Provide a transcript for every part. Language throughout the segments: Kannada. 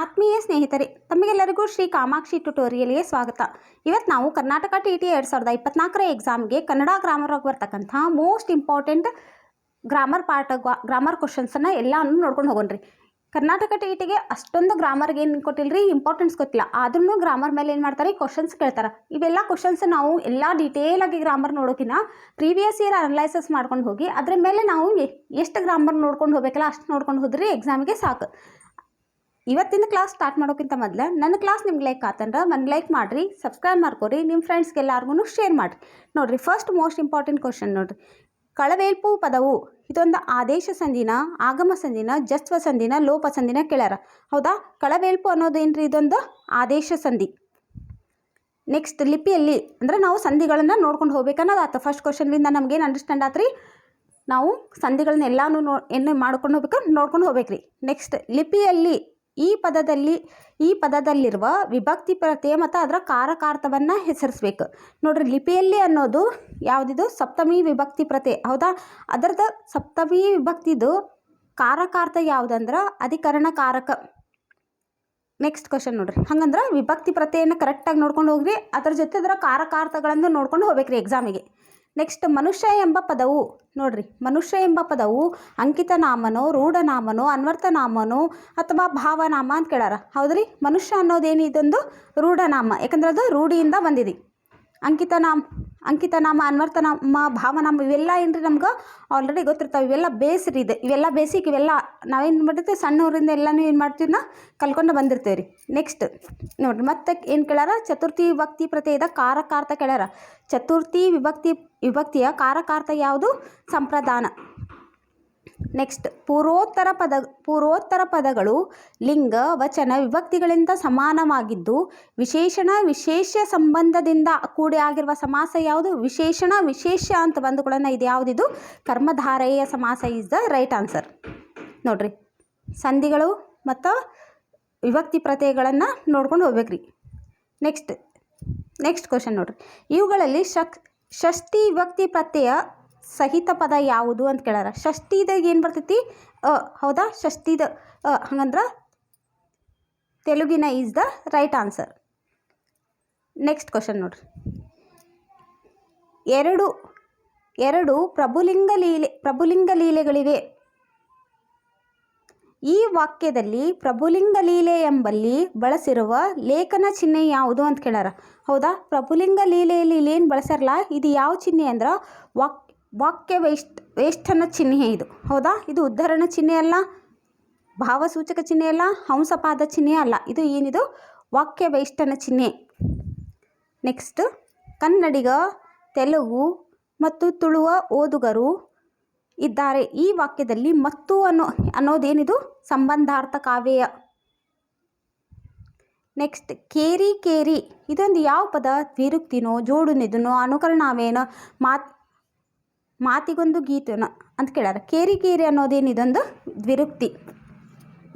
ಆತ್ಮೀಯ ಸ್ನೇಹಿತರೆ, ತಮಗೆಲ್ಲರಿಗೂ ಶ್ರೀ ಕಾಮಾಕ್ಷಿ ಟ್ಯುಟೋರಿಯಲ್ಗೆ ಸ್ವಾಗತ. ಇವತ್ತು ನಾವು ಕರ್ನಾಟಕ ಟಿ ಟಿ ಎರಡು ಸಾವಿರದ ಇಪ್ಪತ್ನಾಲ್ಕರ ಎಕ್ಸಾಮ್ಗೆ ಕನ್ನಡ ಗ್ರಾಮರ್ ಆಗಿ ಬರ್ತಕ್ಕಂಥ most important grammar part, grammar ಕ್ವಶನ್ಸನ್ನು ಎಲ್ಲಾನು ನೋಡ್ಕೊಂಡು ಹೋಗೋಣ್ರಿ. ಕರ್ನಾಟಕ ಟಿ ಟಿಗೆ ಅಷ್ಟೊಂದು ಗ್ರಾಮರ್ಗೆ ಏನು ಕೊಟ್ಟಿಲ್ರಿ? ಇಂಪಾರ್ಟೆನ್ಸ್ ಗೊತ್ತಿಲ್ಲ. ಆದ್ರೂ ಗ್ರಾಮರ್ ಮೇಲೆ ಏನು ಮಾಡ್ತಾರೆ? ಕ್ವಶನ್ಸ್ ಕೇಳ್ತಾರೆ. ಇವೆಲ್ಲ ಕ್ವಶನ್ಸ್ ನಾವು ಎಲ್ಲ ಆಗಿ ಗ್ರಾಮರ್ ನೋಡೋಕಿನ್ನ ಪ್ರೀವಿಯಸ್ ಇಯರ್ ಅನಲೈಸಸ್ ಮಾಡ್ಕೊಂಡು ಹೋಗಿ, ಅದ್ರ ಮೇಲೆ ನಾವು ಎಷ್ಟು ಗ್ರಾಮರ್ ನೋಡ್ಕೊಂಡು ಹೋಗ್ಬೇಕಲ್ಲ ಅಷ್ಟು ನೋಡ್ಕೊಂಡು ಹೋದ್ರಿ ಎಕ್ಸಾಮಿಗೆ ಸಾಕು. ಇವತ್ತಿನ ಕ್ಲಾಸ್ ಸ್ಟಾರ್ಟ್ ಮಾಡೋಕ್ಕಿಂತ ಮೊದಲು ನನ್ನ ಕ್ಲಾಸ್ ನಿಮ್ಗೆ ಲೈಕ್ ಆತಂದ್ರೆ ಒಂದು ಲೈಕ್ ಮಾಡಿರಿ ಸಬ್ಸ್ಕ್ರೈಬ್ ಮಾಡ್ಕೊರಿ ನಿಮ್ಮ ಫ್ರೆಂಡ್ಸ್ಗೆ ಎಲ್ಲರಿಗೂ ಶೇರ್ ಮಾಡಿರಿ. ನೋಡಿರಿ ಫಸ್ಟ್ ಮೋಸ್ಟ್ ಇಂಪಾರ್ಟೆಂಟ್ ಕ್ವಶನ್ ನೋಡಿರಿ. ಕಳವೇಲ್ಪು ಪದವು ಇದೊಂದು ಆದೇಶ ಸಂಧಿನ, ಆಗಮ ಸಂಧಿನ ಜಸ್ವ ಸಂಧಿನ, ಲೋಪ ಸಂಧಿನ ಕೇಳ್ಯಾರ. ಹೌದಾ? ಕಳವೇಲ್ಪು ಅನ್ನೋದೇನ್ರಿ ಇದೊಂದು? ಆದೇಶ ಸಂಧಿ. ನೆಕ್ಸ್ಟ್ ಲಿಪಿಯಲ್ಲಿ, ಅಂದರೆ ನಾವು ಸಂಧಿಗಳನ್ನು ನೋಡ್ಕೊಂಡು ಹೋಗ್ಬೇಕನ್ನೋದು ಆತ ಫಸ್ಟ್ ಕ್ವಶನ್ಲಿಂದ ನಮ್ಗೇನು ಅಂಡರ್ಸ್ಟ್ಯಾಂಡ್ ಆತ್ರಿ? ನಾವು ಸಂಧಿಗಳನ್ನೆಲ್ಲಾನು ನೋ ಏನು ಮಾಡ್ಕೊಂಡು ಹೋಗ್ಬೇಕು, ನೋಡ್ಕೊಂಡು ಹೋಗ್ಬೇಕ್ರಿ. ನೆಕ್ಸ್ಟ್ ಲಿಪಿಯಲ್ಲಿ ಈ ಪದದಲ್ಲಿ, ಈ ಪದದಲ್ಲಿರುವ ವಿಭಕ್ತಿ ಪ್ರತ್ಯಯ ಮತ್ತು ಅದರ ಕಾರಕಾರ್ಥವನ್ನು ಹೆಸರಿಸ್ಬೇಕು. ನೋಡ್ರಿ, ಲಿಪಿಯಲ್ಲಿ ಅನ್ನೋದು ಯಾವುದಿದು? ಸಪ್ತಮಿ ವಿಭಕ್ತಿ ಪ್ರತ್ಯಯ. ಹೌದಾ? ಅದರದ ಸಪ್ತಮಿ ವಿಭಕ್ತಿದು ಕಾರಕಾರ್ಥ ಯಾವುದಂದ್ರೆ? ಅಧಿಕರಣ ಕಾರಕ. ನೆಕ್ಸ್ಟ್ ಕ್ವಶನ್ ನೋಡ್ರಿ. ಹಂಗಂದ್ರೆ ವಿಭಕ್ತಿ ಪ್ರತ್ಯಯನ ಕರೆಕ್ಟಾಗಿ ನೋಡ್ಕೊಂಡು ಹೋಗ್ರಿ. ಅದ್ರ ಜೊತೆ ಅದರ ಕಾರಕಾರ್ಥಗಳನ್ನು ನೋಡ್ಕೊಂಡು ಹೋಗ್ಬೇಕ್ರಿ ಎಕ್ಸಾಮಿಗೆ ನೆಕ್ಸ್ಟ್ ಮನುಷ್ಯ ಎಂಬ ಪದವು, ನೋಡ್ರಿ, ಮನುಷ್ಯ ಎಂಬ ಪದವು ಅಂಕಿತ ನಾಮನೋ ರೂಢನಾಮನೋ, ಅನ್ವರ್ಥನಾಮನೋ ಅಥವಾ ಭಾವನಾಮ ಅಂತ ಕೇಳಾರ ಹೌದ್ರಿ? ಮನುಷ್ಯ ಅನ್ನೋದೇನು ಇದೊಂದು ರೂಢನಾಮ. ಯಾಕಂದ್ರೆ ಅದು ರೂಢಿಯಿಂದ ಬಂದಿದೆ. ಅಂಕಿತ ನಾಮ ಅಂಕಿತ ನಾಮ, ಅನ್ವರ್ಥ ನಾಮ ಭಾವನಾಮ ಇವೆಲ್ಲ ಏನ್ರಿ ನಮ್ಗೆ? ಆಲ್ರೆಡಿ ಗೊತ್ತಿರ್ತಾವೆ. ಇವೆಲ್ಲ ಬೇಸ್ರಿ ಇದೆ. ಇವೆಲ್ಲ ಬೇಸಿಕ್ ಇವೆಲ್ಲ ನಾವೇನು ಮಾಡಿರ್ತೀವಿ ಸಣ್ಣವರಿಂದ ಎಲ್ಲನೂ ಏನು ಮಾಡ್ತೀವಿ ನಾ ಕಲ್ಕೊಂಡು ಬಂದಿರ್ತೇವೆ ರೀ ನೆಕ್ಸ್ಟ್ ನೋಡ್ರಿ, ಮತ್ತೆ ಏನು ಕೇಳ್ಯಾರ? ಚತುರ್ಥಿ ವಿಭಕ್ತಿ ಪ್ರತ್ಯಯದ ಕಾರಕಾರ್ಥ ಕೇಳ್ಯಾರ. ಚತುರ್ಥಿ ವಿಭಕ್ತಿ, ವಿಭಕ್ತಿಯ ಕಾರಕಾರ್ಥ ಯಾವುದು? ಸಂಪ್ರದಾನ. ನೆಕ್ಸ್ಟ್ ಪೂರ್ವೋತ್ತರ ಪದ, ಪೂರ್ವೋತ್ತರ ಪದಗಳು ಲಿಂಗ, ವಚನ ವಿಭಕ್ತಿಗಳಿಂದ ಸಮಾನವಾಗಿದ್ದು, ವಿಶೇಷಣ, ವಿಶೇಷ ಸಂಬಂಧದಿಂದ ಕೂಡಿ ಆಗಿರುವ ಸಮಾಸ ಯಾವುದು? ವಿಶೇಷಣ, ವಿಶೇಷ ಅಂತ ಬಂದುಕೊಳ್ಳೋಣ ಇದು ಯಾವುದಿದು? ಕರ್ಮಧಾರೆಯ ಸಮಾಸ ಈಸ್ ದ ರೈಟ್ ಆನ್ಸರ್ ನೋಡ್ರಿ, ಸಂಧಿಗಳು ಮತ್ತು ವಿಭಕ್ತಿ ಪ್ರತ್ಯಯಗಳನ್ನು ನೋಡ್ಕೊಂಡು ಹೋಗ್ಬೇಕ್ರಿ. ನೆಕ್ಸ್ಟ್ ನೆಕ್ಸ್ಟ್ ಕ್ವಶನ್ ನೋಡ್ರಿ. ಇವುಗಳಲ್ಲಿ ಶಕ್, ಷಷ್ಠಿ ವಿಭಕ್ತಿ ಪ್ರತ್ಯಯ ಸಹಿತ ಪದ ಯಾವುದು ಅಂತ ಕೇಳಾರ. ಷಷ್ಠಿದಾಗ ಏನು ಬರ್ತೈತಿ? ಅ, ಹೌದಾ? ಷಷ್ಠಿದ, ಅ, ಹಂಗಂದ್ರೆ ತೆಲುಗಿನ is the right answer next question ನೋಡ್ರಿ. ಎರಡು ಎರಡು ಪ್ರಭುಲಿಂಗ ಲೀಲೆ, ಪ್ರಭುಲಿಂಗ ಲೀಲೆಗಳಿವೆ. ಈ ವಾಕ್ಯದಲ್ಲಿ ಪ್ರಭುಲಿಂಗ ಲೀಲೆ ಎಂಬಲ್ಲಿ ಬಳಸಿರುವ ಲೇಖನ ಚಿಹ್ನೆ ಯಾವುದು ಅಂತ ಕೇಳ್ಯಾರ ಹೌದಾ? ಪ್ರಭುಲಿಂಗ ಲೀಲೆಯಲ್ಲಿ ಇಲ್ಲೇನು ಬಳಸಾರಲ್ಲ ಇದು ಯಾವ ಚಿಹ್ನೆ ಅಂದ್ರೆ ವಾಕ್ ವಾಕ್ಯ ವೇಷ್ಟ್ ವೇಷ್ಟನ ಚಿಹ್ನೆ ಇದು. ಹೌದಾ? ಇದು ಉದ್ಧರಣ ಚಿಹ್ನೆ ಅಲ್ಲ, ಭಾವಸೂಚಕ ಚಿಹ್ನೆ ಅಲ್ಲ, ಹಂಸಪಾದ ಚಿಹ್ನೆ ಅಲ್ಲ. ಇದು ಏನಿದು? ವಾಕ್ಯ ವೇಷ್ಟನ ಚಿಹ್ನೆ. ನೆಕ್ಸ್ಟ್ ಕನ್ನಡಿಗ, ತೆಲುಗು ಮತ್ತು ತುಳುವ ಓದುಗರು ಇದ್ದಾರೆ. ಈ ವಾಕ್ಯದಲ್ಲಿ ಮತ್ತು ಅನ್ನೋ, ಅನ್ನೋದೇನಿದು? ಸಂಬಂಧಾರ್ಥ ಕಾವ್ಯ ನೆಕ್ಸ್ಟ್ ಕೇರಿ ಕೇರಿ. ಇದೊಂದು ಯಾವ ಪದ? ದ್ವಿರುಕ್ತಿನೋ ಜೋಡುನಿದನೋ, ಅನುಕರಣಾವೇನೋ, ಮಾತ್ ಮಾತಿಗೊಂದು ಗೀತೆನ ಅಂತ ಕೇಳ್ಯಾರ. ಕೇರಿ ಕೇರಿ ಅನ್ನೋದೇನು ಇದೊಂದು ದ್ವಿರುಕ್ತಿ.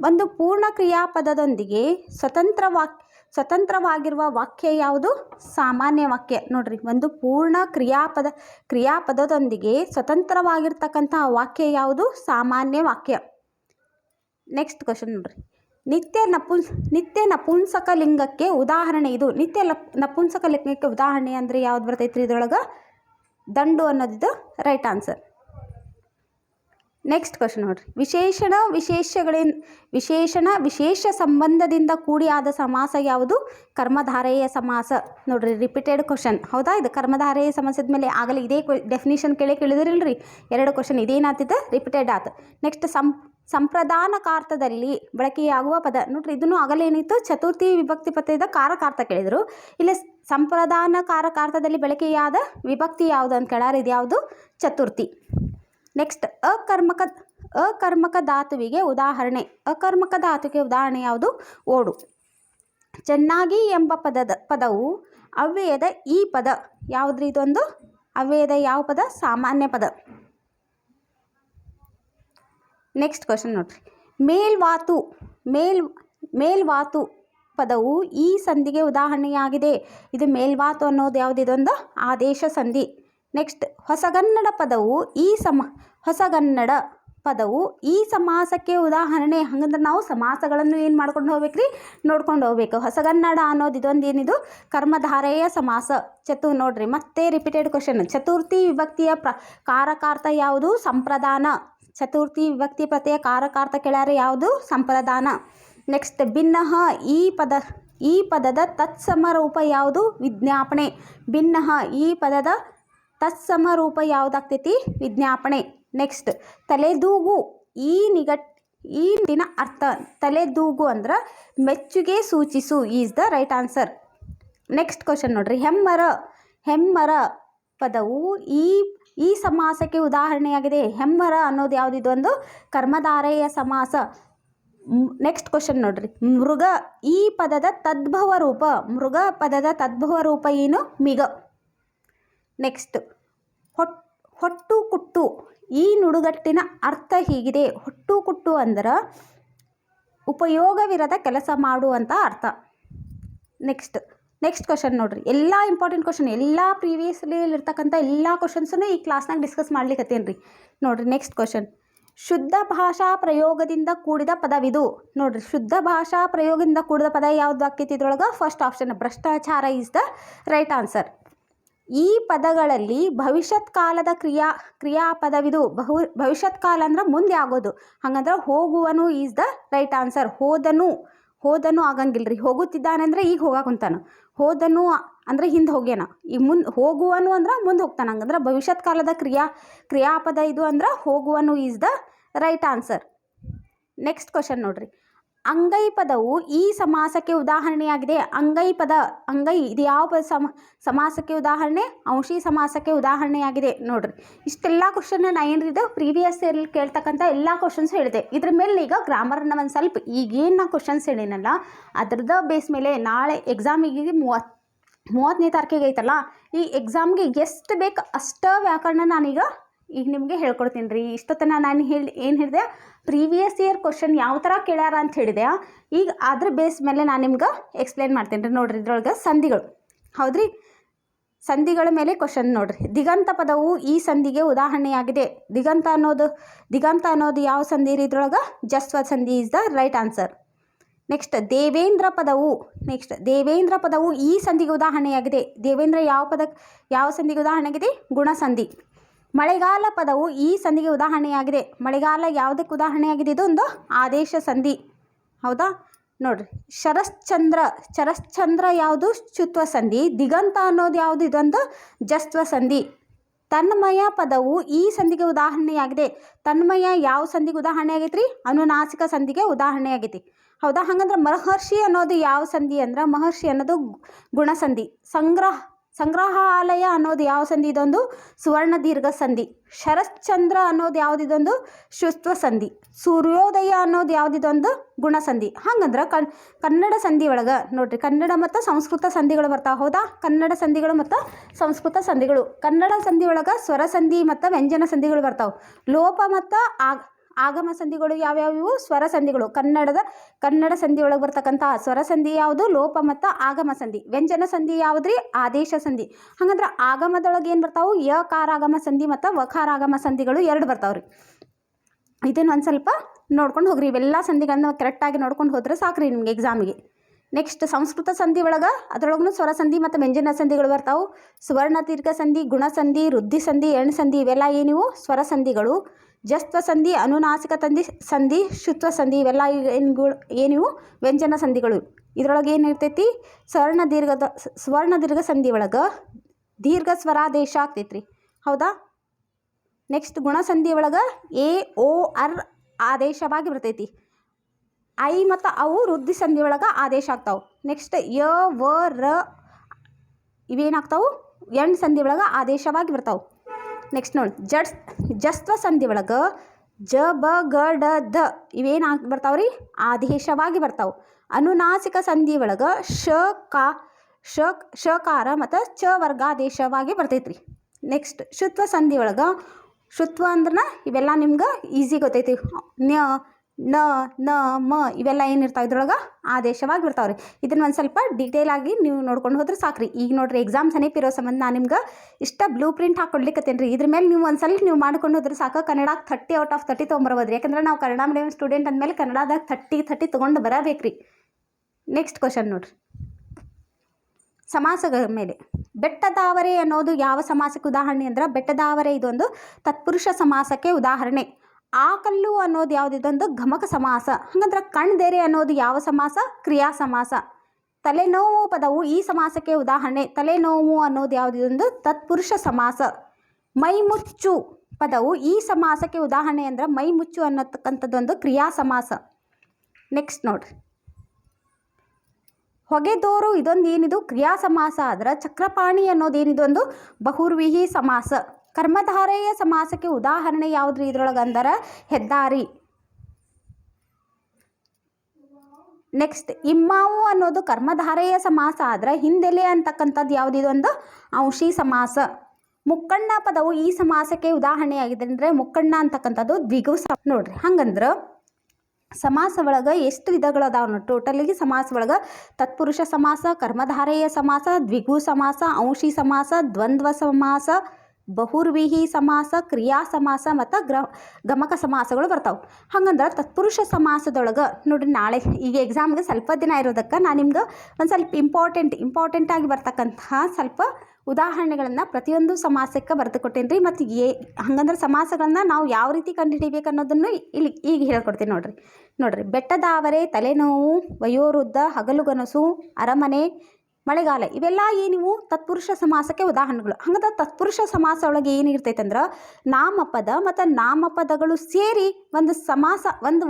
ಒಂದು ಪೂರ್ಣ ಕ್ರಿಯಾಪದದೊಂದಿಗೆ ಸ್ವತಂತ್ರ ವಾಕ್ ಸ್ವತಂತ್ರವಾಗಿರುವ ವಾಕ್ಯ ಯಾವುದು? ಸಾಮಾನ್ಯ ವಾಕ್ಯ. ನೋಡ್ರಿ, ಒಂದು ಪೂರ್ಣ ಕ್ರಿಯಾಪದ ಕ್ರಿಯಾಪದದೊಂದಿಗೆ ಸ್ವತಂತ್ರವಾಗಿರ್ತಕ್ಕಂತಹ ವಾಕ್ಯ ಯಾವುದು? ಸಾಮಾನ್ಯ ವಾಕ್ಯ. ನೆಕ್ಸ್ಟ್ ಕ್ವಶನ್ ನೋಡ್ರಿ. ನಿತ್ಯ ನಪುಂಸ್ ನಿತ್ಯ ನಪುಂಸಕ ಲಿಂಗಕ್ಕೆ ಉದಾಹರಣೆ ಇದು. ನಿತ್ಯ ಲಪ್ ನಪುಂಸಕ ಲಿಂಗಕ್ಕೆ ಉದಾಹರಣೆ ಅಂದರೆ ಯಾವ್ದು ಬರ್ತೈತ್ರಿ ಇದ್ರೊಳಗೆ? ದಂಡು ಅನ್ನೋದಿದು ರೈಟ್ ಆನ್ಸರ್ ನೆಕ್ಸ್ಟ್ ಕ್ವಶನ್ ನೋಡ್ರಿ. ವಿಶೇಷಣ ವಿಶೇಷಗಳಿಂದ ವಿಶೇಷಣ, ವಿಶೇಷ ಸಂಬಂಧದಿಂದ ಕೂಡಿ ಆದ ಸಮಾಸ ಯಾವುದು? ಕರ್ಮಧಾರೆಯ ಸಮಾಸ. ನೋಡ್ರಿ ರಿಪೀಟೆಡ್ ಕ್ವಶನ್ ಹೌದಾ? ಇದು ಕರ್ಮಧಾರೆಯ ಸಮಾಸದ ಮೇಲೆ ಆಗಲೇ ಇದೇ ಡೆಫಿನೇಷನ್ ಕೇಳಿ ಕೇಳಿದಿರಲ್ರಿ. ಎರಡು ಕ್ವಶನ್ ಇದೇನಾಗ್ತಿದೆ? ರಿಪೀಟೆಡ್ ಆತು. ನೆಕ್ಸ್ಟ್ ಸಂ ಸಂಪ್ರದಾನಕಾರ್ಥದಲ್ಲಿ ಬಳಕೆಯಾಗುವ ಪದ. ನೋಡ್ರಿ, ಇದನ್ನು ಆಗಲೇನಿತ್ತು ಚತುರ್ಥಿ ವಿಭಕ್ತಿ ಪ್ರತ್ಯಯದ ಕಾರಕಾರ್ಥ ಕೇಳಿದರು. ಇಲ್ಲಿ ಸಂಪ್ರದಾನ ಕಾರಕಾರ್ಥದಲ್ಲಿ ಬಳಕೆಯಾದ ವಿಭಕ್ತಿ ಯಾವುದು ಅಂತ ಕೇಳಾರ? ಇದು ಯಾವುದು? ಚತುರ್ಥಿ. ನೆಕ್ಸ್ಟ್, ಅಕರ್ಮಕ ಅಕರ್ಮಕ ಧಾತುವಿಗೆ ಉದಾಹರಣೆ. ಅಕರ್ಮಕ ಧಾತುವಿಗೆ ಉದಾಹರಣೆ ಯಾವುದು? ಓಡು. ಚೆನ್ನಾಗಿ ಎಂಬ ಪದದ, ಪದವು ಅವ್ಯಯದ ಈ ಪದ. ಯಾವುದ್ರಿ ಇದೊಂದು? ಅವ್ಯಯದ ಯಾವ ಪದ? ಸಾಮಾನ್ಯ ಪದ. ನೆಕ್ಸ್ಟ್ ಕ್ವಶನ್ ನೋಡ್ರಿ. ಮೇಲ್ವಾತು, ಮೇಲ್, ಮೇಲ್ವಾತು ಪದವು ಈ ಸಂಧಿಗೆ ಉದಾಹರಣೆಯಾಗಿದೆ. ಇದು ಮೇಲ್ವಾತು ಅನ್ನೋದು ಯಾವುದು? ಇದೊಂದು ಆದೇಶ ಸಂಧಿ. ನೆಕ್ಸ್ಟ್ ಹೊಸಗನ್ನಡ ಪದವು ಈ ಸಮ, ಹೊಸಗನ್ನಡ ಪದವು ಈ ಸಮಾಸಕ್ಕೆ ಉದಾಹರಣೆ. ಹಂಗಂದ್ರೆ ನಾವು ಸಮಾಸಗಳನ್ನು ಏನು ಮಾಡ್ಕೊಂಡು ಹೋಗ್ಬೇಕ್ರಿ? ನೋಡ್ಕೊಂಡು ಹೋಗ್ಬೇಕು. ಹೊಸಗನ್ನಡ ಅನ್ನೋದು ಇದೊಂದು ಏನಿದು? ಕರ್ಮಧಾರೆಯ ಸಮಾಸ. ಚತು ನೋಡ್ರಿ. ಮತ್ತೆ ರಿಪೀಟೆಡ್ ಕ್ವಶನ್ ಚತುರ್ಥಿ ವಿಭಕ್ತಿಯ ಪ್ರ, ಕಾರಕಾರ್ಥ ಯಾವುದು? ಸಂಪ್ರದಾನ. ಚತುರ್ಥಿ ವಿಭಕ್ತಿ ಪ್ರತ್ಯಯ ಕಾರಕಾರ್ಥ ಕೆಳಾರೆ ಯಾವುದು? ಸಂಪ್ರದಾನ ನೆಕ್ಸ್ಟ್ ಭಿನ್ನಃ ಈ ಪದ, ಈ ಪದದ ತತ್ಸಮ ರೂಪ ಯಾವುದು? ವಿಜ್ಞಾಪನೆ. ಭಿನ್ನಃ ಈ ಪದದ ತತ್ಸಮ ರೂಪ ಯಾವುದಾಗ್ತೈತಿ? ವಿಜ್ಞಾಪನೆ. ನೆಕ್ಸ್ಟ್ ತಲೆದೂಗು. ಈ ನಿಗಟ್, ಈ ನಿಟ್ಟಿನ ಅರ್ಥ. ತಲೆದೂಗು ಅಂದ್ರೆ ಮೆಚ್ಚುಗೆ ಸೂಚಿಸು is the right answer. Next question ನೋಡ್ರಿ. ಹೆಮ್ಮರ ಹೆಮ್ಮರ ಪದವು ಈ ಈ ಸಮಾಸಕ್ಕೆ ಉದಾಹರಣೆಯಾಗಿದೆ. ಹೆಮ್ಮರ ಅನ್ನೋದು ಯಾವುದಿದು ಒಂದು ಕರ್ಮಧಾರೆಯ ಸಮಾಸ. ನೆಕ್ಸ್ಟ್ ಕ್ವಶನ್ ನೋಡ್ರಿ. ಮೃಗ ಈ ಪದದ ತದ್ಭವ ರೂಪ. ಮೃಗ ಪದದ ತದ್ಭವ ರೂಪ ಏನು? ಮಿಗ. ನೆಕ್ಸ್ಟ್ ಹೊಟ್, ಹೊಟ್ಟು ಕುಟ್ಟು. ಈ ನುಡುಗಟ್ಟಿನ ಅರ್ಥ ಹೀಗಿದೆ. ಹೊಟ್ಟು ಕುಟ್ಟು ಅಂದ್ರೆ ಉಪಯೋಗವಿರದ ಕೆಲಸ ಮಾಡುವಂಥ ಅರ್ಥ. ನೆಕ್ಸ್ಟ್ ನೆಕ್ಸ್ಟ್ ಕ್ವಶನ್ ನೋಡ್ರಿ. ಎಲ್ಲ ಇಂಪಾರ್ಟೆಂಟ್ ಕ್ವಶನ್ ಎಲ್ಲ ಪ್ರೀವಿಯಸ್ಲಿ ಇರ್ತಕ್ಕಂಥ ಎಲ್ಲ ಕ್ವಶನ್ಸನ್ನು ಈ ಕ್ಲಾಸ್ನಾಗ ಡಿಸ್ಕಸ್ ಮಾಡ್ಲಿಕ್ಕತ್ತೇನು ರೀ ನೋಡಿರಿ ನೆಕ್ಸ್ಟ್ ಕ್ವಶನ್ ಶುದ್ಧ ಭಾಷಾ ಪ್ರಯೋಗದಿಂದ ಕೂಡಿದ ಪದವಿದು. ನೋಡ್ರಿ, ಶುದ್ಧ ಭಾಷಾ ಪ್ರಯೋಗದಿಂದ ಕೂಡಿದ ಪದ ಯಾವುದು ಆಕೈತಿ ಇದ್ರೊಳಗೆ? ಫಸ್ಟ್ ಆಪ್ಷನ್ ಭ್ರಷ್ಟಾಚಾರ ಈಸ್ ದ ರೈಟ್ ಆನ್ಸರ್ ಈ ಪದಗಳಲ್ಲಿ ಭವಿಷ್ಯತ್ ಕಾಲದ ಕ್ರಿಯಾ ಕ್ರಿಯಾಪದವಿದು ಬಹು, ಭವಿಷ್ಯತ್ ಕಾಲ ಅಂದ್ರೆ ಮುಂದೆ ಆಗೋದು. ಹಾಗಂದ್ರೆ ಹೋಗುವನು ಈಸ್ ದ ರೈಟ್ ಆನ್ಸರ್ ಹೋದನು. ಹೋದನು ಆಗಂಗಿಲ್ಲ ರೀ ಹೋಗುತ್ತಿದ್ದಾನೆ ಅಂದರೆ ಈಗ ಹೋಗಾಕ ಕುಂತಾನ. ಹೋದನು ಅಂದರೆ ಹಿಂದೆ ಹೋಗ್ಯಾನ. ಈಗ ಮುಂದೆ ಹೋಗುವನು ಅಂದ್ರೆ ಮುಂದೆ ಹೋಗ್ತಾನೆ. ಹಂಗಂದ್ರೆ ಭವಿಷ್ಯತ್ ಕಾಲದ ಕ್ರಿಯಾ, ಕ್ರಿಯಾಪದ ಇದು ಅಂದ್ರೆ ಹೋಗುವನು is the right answer next question ನೋಡ್ರಿ. ಅಂಗೈ ಪದವು ಈ ಸಮಾಸಕ್ಕೆ ಉದಾಹರಣೆಯಾಗಿದೆ. ಅಂಗೈ ಪದ ಅಂಗೈ ಇದು ಯಾವ ಪದ ಸಮ, ಸಮಾಸಕ್ಕೆ ಉದಾಹರಣೆ? ಅಂಶಿ ಸಮಾಸಕ್ಕೆ ಉದಾಹರಣೆಯಾಗಿದೆ. ನೋಡ್ರಿ. ಇಷ್ಟೆಲ್ಲ ಕ್ವಶನ್ ನಾ ಏನಿದೆ ಪ್ರೀವಿಯಸ್ ಇಯರ್ ಕೇಳ್ತಕ್ಕಂಥ ಎಲ್ಲ ಕ್ವಶನ್ಸ್ ಹೇಳಿದೆ. ಇದ್ರ ಮೇಲೆ ಈಗ ಗ್ರಾಮರ್ನ ಒಂದು ಸ್ವಲ್ಪ ಈಗೇನು ನಾ ಕ್ವಶನ್ಸ್ ಹೇಳಿನಲ್ಲ ಅದ್ರದ ಬೇಸ್ ಮೇಲೆ ನಾಳೆ ಎಕ್ಸಾಮಿಗೆ ಮೂವತ್ತು ಮೂವತ್ತನೇ ತಾರೀಕಿಗೆ ಐತಲ್ಲ, ಈ ಎಕ್ಸಾಮ್ಗೆ ಎಷ್ಟು ಬೇಕು ಅಷ್ಟ ವ್ಯಾಕರಣ ನಾನೀಗ ಈಗ ನಿಮಗೆ ಹೇಳ್ಕೊಡ್ತೀನಿ ರೀ. ಇಷ್ಟೊತ್ತನ ನಾನು ಹೇಳಿ, ಏನು ಹೇಳಿದೆ? ಪ್ರೀವಿಯಸ್ ಇಯರ್ ಕ್ವಶನ್ ಯಾವ ಥರ ಕೇಳ್ಯಾರ ಅಂತ ಹೇಳಿದೆ. ಈಗ ಅದ್ರ ಬೇಸ್ ಮೇಲೆ ನಾನು ನಿಮ್ಗೆ ಎಕ್ಸ್ಪ್ಲೇನ್ ಮಾಡ್ತೀನಿ ರೀ ನೋಡ್ರಿ ಇದ್ರೊಳಗೆ ಸಂಧಿಗಳು. ಹೌದ್ರಿ? ಸಂಧಿಗಳ ಮೇಲೆ ಕ್ವಶನ್ ನೋಡ್ರಿ. ದಿಗಂತ ಪದವು ಈ ಸಂಧಿಗೆ ಉದಾಹರಣೆಯಾಗಿದೆ. ದಿಗಂತ ಅನ್ನೋದು ದಿಗಂತ ಅನ್ನೋದು ಯಾವ ಸಂಧಿ ರೀ ಇದ್ರೊಳಗೆ? ಜಸ್ವ ಸಂಧಿ is the right answer next Devendra ಪದವು. ನೆಕ್ಸ್ಟ್ ದೇವೇಂದ್ರ ಪದವು ಈ ಸಂಧಿಗೆ ಉದಾಹರಣೆಯಾಗಿದೆ. ದೇವೇಂದ್ರ ಯಾವ ಪದ, ಯಾವ ಸಂಧಿಗೆ ಉದಾಹರಣೆಯಾಗಿದೆ? ಗುಣಸಂಧಿ. ಮಳೆಗಾಲ ಪದವು ಈ ಸಂಧಿಗೆ ಉದಾಹರಣೆಯಾಗಿದೆ. ಮಳೆಗಾಲ ಯಾವುದಕ್ಕೆ ಉದಾಹರಣೆಯಾಗಿದೆ? ಇದು ಒಂದು ಆದೇಶ ಸಂಧಿ. ಹೌದಾ? ನೋಡ್ರಿ. ಶರಶ್ಚಂದ್ರ ಶರಶ್ಚಂದ್ರ ಯಾವುದು? ಚುತ್ವ ಸಂಧಿ. ದಿಗಂತ ಅನ್ನೋದು ಯಾವುದು? ಇದೊಂದು ಜಸ್ತ್ವ ಸಂಧಿ. ತನ್ಮಯ ಪದವು ಈ ಸಂಧಿಗೆ ಉದಾಹರಣೆಯಾಗಿದೆ. ತನ್ಮಯ ಯಾವ ಸಂಧಿಗೆ ಉದಾಹರಣೆ ಆಗೈತ್ರಿ ಅನುನಾಸಿಕ ಸಂಧಿಗೆ ಉದಾಹರಣೆಯಾಗೈತಿ. ಹೌದಾ? ಹಂಗಂದ್ರೆ ಮಹರ್ಷಿ ಅನ್ನೋದು ಯಾವ ಸಂಧಿ ಅಂದ್ರೆ ಮಹರ್ಷಿ ಅನ್ನೋದು ಗುಣಸಂಧಿ. ಸಂಗ್ರಹ ಸಂಗ್ರಹಾಲಯ ಅನ್ನೋದು ಯಾವ ಸಂಧಿ ಇದೊಂದು? ಸುವರ್ಣ ದೀರ್ಘ ಸಂಧಿ. ಶರಶ್ಚಂದ್ರ ಅನ್ನೋದು ಯಾವುದಿದೊಂದು ಶುತ್ವ ಸಂಧಿ. ಸೂರ್ಯೋದಯ ಅನ್ನೋದು ಯಾವ್ದಿದೊಂದು ಗುಣ ಸಂಧಿ. ಹಂಗಂದ್ರೆ ಕನ್ ಕನ್ನಡ ಸಂಧಿ ಒಳಗೆ ನೋಡ್ರಿ, ಕನ್ನಡ ಮತ್ತು ಸಂಸ್ಕೃತ ಸಂಧಿಗಳು ಬರ್ತಾ ಹೌದಾ? ಕನ್ನಡ ಸಂಧಿಗಳು ಮತ್ತು ಸಂಸ್ಕೃತ ಸಂಧಿಗಳು. ಕನ್ನಡ ಸಂಧಿ ಒಳಗೆ ಸ್ವರ ಸಂಧಿ ಮತ್ತು ವ್ಯಂಜನ ಸಂಧಿಗಳು ಬರ್ತಾವೆ. ಲೋಪ ಮತ್ತು ಆಗ ಆಗಮ ಸಂಧಿಗಳು ಯಾವ್ಯಾವು ಸ್ವರ ಸಂಧಿಗಳು. ಕನ್ನಡದ, ಕನ್ನಡ ಸಂಧಿ ಒಳಗೆ ಬರ್ತಕ್ಕಂಥ ಸ್ವರ ಸಂಧಿ ಯಾವುದು? ಲೋಪ ಮತ್ತು ಆಗಮ ಸಂಧಿ. ವ್ಯಂಜನ ಸಂಧಿ ಯಾವುದ್ರಿ? ಆದೇಶ ಸಂಧಿ. ಹಂಗಂದ್ರೆ ಆಗಮದೊಳಗೆ ಏನು ಬರ್ತಾವೆ? ಯಕಾರಾಗಮ ಸಂಧಿ ಮತ್ತು ವಕಾರಾಗಮ ಸಂಧಿಗಳು ಎರಡು ಬರ್ತಾವ್ರಿ. ಇದನ್ನು ಒಂದು ಸ್ವಲ್ಪ ನೋಡ್ಕೊಂಡು ಹೋಗ್ರಿ. ಇವೆಲ್ಲ ಸಂಧಿಗಳನ್ನ ಕರೆಕ್ಟಾಗಿ ನೋಡ್ಕೊಂಡು ಹೋದ್ರೆ ಸಾಕ್ರಿ ನಿಮ್ಗೆ ಎಕ್ಸಾಮಿಗೆ ನೆಕ್ಸ್ಟ್ ಸಂಸ್ಕೃತ ಸಂಧಿ ಒಳಗೆ ಅದರೊಳಗೂ ಸ್ವರ ಸಂಧಿ ಮತ್ತು ವ್ಯಂಜನ ಸಂಧಿಗಳು ಬರ್ತಾವೆ. ಸುವರ್ಣ ದೀರ್ಘ ಸಂಧಿ, ಗುಣ ಸಂಧಿ, ವೃದ್ಧಿ ಸಂಧಿ ಎಣ್ಣು ಸಂಧಿ ಇವೆಲ್ಲ ಏನಿವು? ಸ್ವರ ಸಂಧಿಗಳು. ಜಸ್ತ್ವ ಸಂಧಿ ಅನುನಾಸಿಕ ತಂದಿ ಸಂಧಿ ಶುತ್ವ ಸಂಧಿ ಇವೆಲ್ಲ ಏನುಗಳು ಏನಿವು? ವ್ಯಂಜನ ಸಂಧಿಗಳು. ಇದರೊಳಗೆ ಏನಿರ್ತೈತಿ ಸ್ವರ್ಣ ದೀರ್ಘದ ಸ್ವರ್ಣ ದೀರ್ಘ ಸಂಧಿ ಒಳಗೆ ದೀರ್ಘ ಸ್ವರಾದೇಶ ಆಗ್ತೈತಿ ರೀ ಹೌದಾ? ನೆಕ್ಸ್ಟ್ ಗುಣಸಂಧಿ ಒಳಗೆ ಎ, ಓ, ಅರ್ ಆದೇಶವಾಗಿ ಬರ್ತೈತಿ. ಐ ಮತ್ತು ಅವು ವೃದ್ಧಿ ಸಂಧಿ ಒಳಗೆ ಆದೇಶ ಆಗ್ತಾವೆ. ನೆಕ್ಸ್ಟ್ ಯ, ವ, ರ ಇವೇನಾಗ್ತಾವೆ ಎಣ್ ಸಂಧಿ ಒಳಗೆ ಆದೇಶವಾಗಿ ಬರ್ತಾವೆ. ನೆಕ್ಸ್ಟ್ ನೋಡಿ. ಜಡ್ಸ್, ಜಸ್ತ್ವ ಸಂಧಿ ಒಳಗೆ ಜ ಬ ಗ ಡ ದ ಇವೇನು ಆಗಿ ಬರ್ತಾವೆ ರೀ ಆದೇಶವಾಗಿ ಬರ್ತಾವೆ. ಅನುನಾಸಿಕ ಸಂಧಿ ಒಳಗೆ ಶ, ಕಾ, ಶ, ಶಕಾರ ಮತ್ತು ಚ ವರ್ಗಾದೇಶವಾಗಿ ಬರ್ತೈತೆ ರೀ ನೆಕ್ಸ್ಟ್ ಶುತ್ವ ಸಂಧಿ ಒಳಗೆ ಶುತ್ವ ಅಂದ್ರೆ ಇವೆಲ್ಲ ನಿಮ್ಗೆ ಈಸಿ ಗೊತ್ತೈತಿ. ನ್ಯ ನ ನ, ಮ ಇವೆಲ್ಲ ಏನಿರ್ತಾವೆ ಇದ್ರೊಳಗೆ? ಆದೇಶವಾಗಿ ರೀ ಇದನ್ನ ಒಂದು ಸ್ವಲ್ಪ ಡೀಟೇಲ್ ಆಗಿ ನೀವು ನೋಡ್ಕೊಂಡು ಹೋದ್ರೆ ಸಾಕ್ರಿ. ಈಗ ನೋಡ್ರಿ ಎಕ್ಸಾಮ್ ಸಮೀಪ ಇರೋ ಸಂಬಂಧ ನಾನು ನಿಮ್ಗೆ ಇಷ್ಟ ಬ್ಲೂ ಪ್ರಿಂಟ್ ಹಾಕೊಡ್ಲಿಕ್ಕತ್ತೇನೆ ರೀ ಇದ್ರ ಮೇಲೆ ನೀವು ಒಂದು ಸ್ವಲ್ಪ ನೀವು ಮಾಡ್ಕೊಂಡು ಹೋದ್ರೆ ಸಾಕು. ಕನ್ನಡಕ್ಕೆ ಥರ್ಟಿ ಔಟ್ ಆಫ್ ತರ್ಟಿ ತೊಗೊಂಬರ್ಬೋದು ಯಾಕಂದ್ರೆ ನಾವು ಕನ್ನಡ ಮೀಡಿಯಮ್ ಸ್ಟೂಡೆಂಟ್ ಅಂದಮೇಲೆ ಕನ್ನಡದಾಗ ಥರ್ಟಿ ಥರ್ಟಿ ತೊಗೊಂಡು ಬರಬೇಕು ರೀ ನೆಕ್ಸ್ಟ್ ಕ್ವಶನ್ ನೋಡ್ರಿ. ಸಮಾಸಗಳ ಮೇಲೆ. ಬೆಟ್ಟದಾವರೆ ಅನ್ನೋದು ಯಾವ ಸಮಾಸಕ್ಕೆ ಉದಾಹರಣೆ ಅಂದ್ರೆ, ಬೆಟ್ಟದಾವರೆ ಇದೊಂದು ತತ್ಪುರುಷ ಸಮಾಸಕ್ಕೆ ಉದಾಹರಣೆ. ಆಕಲ್ಲು ಅನ್ನೋದು ಯಾವ್ದು? ಇದೊಂದು ಗಮಕ ಸಮಾಸ. ಹಂಗಂದ್ರೆ ಕಣ್ದೇರೆ ಅನ್ನೋದು ಯಾವ ಸಮಾಸ? ಕ್ರಿಯಾ ಸಮಾಸ. ತಲೆನೋವು ಪದವು ಈ ಸಮಾಸಕ್ಕೆ ಉದಾಹರಣೆ. ತಲೆನೋವು ಅನ್ನೋದು ಯಾವ್ದು? ಇದೊಂದು ತತ್ಪುರುಷ ಸಮಾಸ. ಮೈಮುಚ್ಚು ಪದವು ಈ ಸಮಾಸಕ್ಕೆ ಉದಾಹರಣೆ ಅಂದ್ರೆ ಮೈಮುಚ್ಚು ಅನ್ನತಕ್ಕಂಥದ್ದೊಂದು ಕ್ರಿಯಾ ಸಮಾಸ. ನೆಕ್ಸ್ಟ್ ನೋಡ್ರಿ. ಹೊಗೆದೋರು ಇದೊಂದು ಏನಿದು? ಕ್ರಿಯಾ ಸಮಾಸ. ಆದ್ರೆ ಚಕ್ರಪಾಣಿ ಅನ್ನೋದು ಏನಿದು? ಬಹುರ್ವಿಹಿ ಸಮಾಸ. ಕರ್ಮಧಾರೆಯ ಸಮಾಸಕ್ಕೆ ಉದಾಹರಣೆ ಯಾವುದ್ರಿ ಇದ್ರೊಳಗೆ ಅಂದ್ರೆ ಹೆದ್ದಾರಿ. ನೆಕ್ಸ್ಟ್ ಇಮ್ಮಾವು ಅನ್ನೋದು ಕರ್ಮಧಾರೆಯ ಸಮಾಸ ಆದ್ರೆ ಹಿಂದೆಲೆ ಅಂತಕ್ಕಂಥದ್ದು ಯಾವುದಿದೊಂದು ಅಂಶಿ ಸಮಾಸ. ಮುಕ್ಕಣ್ಣ ಪದವು ಈ ಸಮಾಸಕ್ಕೆ ಉದಾಹರಣೆಯಾಗಿದೆ ಅಂದರೆ ಮುಕ್ಕಣ್ಣ ಅಂತಕ್ಕಂಥದ್ದು ದ್ವಿಗು ಸ ನೋಡ್ರಿ ಹಂಗಂದ್ರೆ ಸಮಾಸ ಒಳಗೆ ಎಷ್ಟು ವಿಧಗಳು ಅದಾವ ಟೋಟಲಿಗೆ ಸಮಾಸ ಒಳಗೆ ತತ್ಪುರುಷ ಸಮಾಸ, ಕರ್ಮಧಾರೆಯ ಸಮಾಸ ದ್ವಿಗು ಸಮಾಸ ಅಂಶಿ ಸಮಾಸ, ದ್ವಂದ್ವ ಸಮಾಸ. ಬಹುರ್ವಿಹಿ ಸಮಾಸ, ಕ್ರಿಯಾ ಸಮಾಸ ಮತ್ತು ಗ್ರ, ಗಮಕ ಸಮಾಸಗಳು ಬರ್ತಾವೆ. ಹಂಗಂದ್ರೆ ತತ್ಪುರುಷ ಸಮಾಸದೊಳಗೆ ನೋಡಿರಿ ನಾಳೆ ಈಗ ಎಕ್ಸಾಮ್ಗೆ ಸ್ವಲ್ಪ ದಿನ ಇರೋದಕ್ಕೆ ನಾನು ನಿಮ್ಗೆ ಒಂದು ಸ್ವಲ್ಪ ಇಂಪಾರ್ಟೆಂಟ್ ಇಂಪಾರ್ಟೆಂಟ್ ಆಗಿ ಬರ್ತಕ್ಕಂತಹ ಸ್ವಲ್ಪ ಉದಾಹರಣೆಗಳನ್ನು ಪ್ರತಿಯೊಂದು ಸಮಾಸಕ್ಕೆ ಬರೆದು ಕೊಟ್ಟೇನಿ ರೀ ಮತ್ತು ಏ ಹಂಗಂದ್ರೆ ಸಮಾಸಗಳನ್ನ ನಾವು ಯಾವ ರೀತಿ ಕಂಡುಹಿಡಿಬೇಕು ಅನ್ನೋದನ್ನು ಇಲ್ಲಿ ಈಗ ಹೇಳ್ಕೊಡ್ತೀನಿ ನೋಡಿರಿ. ನೋಡಿರಿ ಬೆಟ್ಟದಾವರೆ ತಲೆನೋವು, ವಯೋವೃದ್ಧ, ಹಗಲುಗನಸು, ಅರಮನೆ ಮಳೆಗಾಲ, ಇವೆಲ್ಲ ಏನಿವು ತತ್ಪುರುಷ ಸಮಾಸಕ್ಕೆ ಉದಾಹರಣೆಗಳು. ಹಂಗದ ತತ್ಪುರುಷ ಸಮಾಸ ಒಳಗೆ ಏನಿರ್ತೈತೆ ಅಂದ್ರೆ ನಾಮಪದ ಮತ್ತು ನಾಮಪದಗಳು ಸೇರಿ ಒಂದು ಸಮಾಸ, ಒಂದು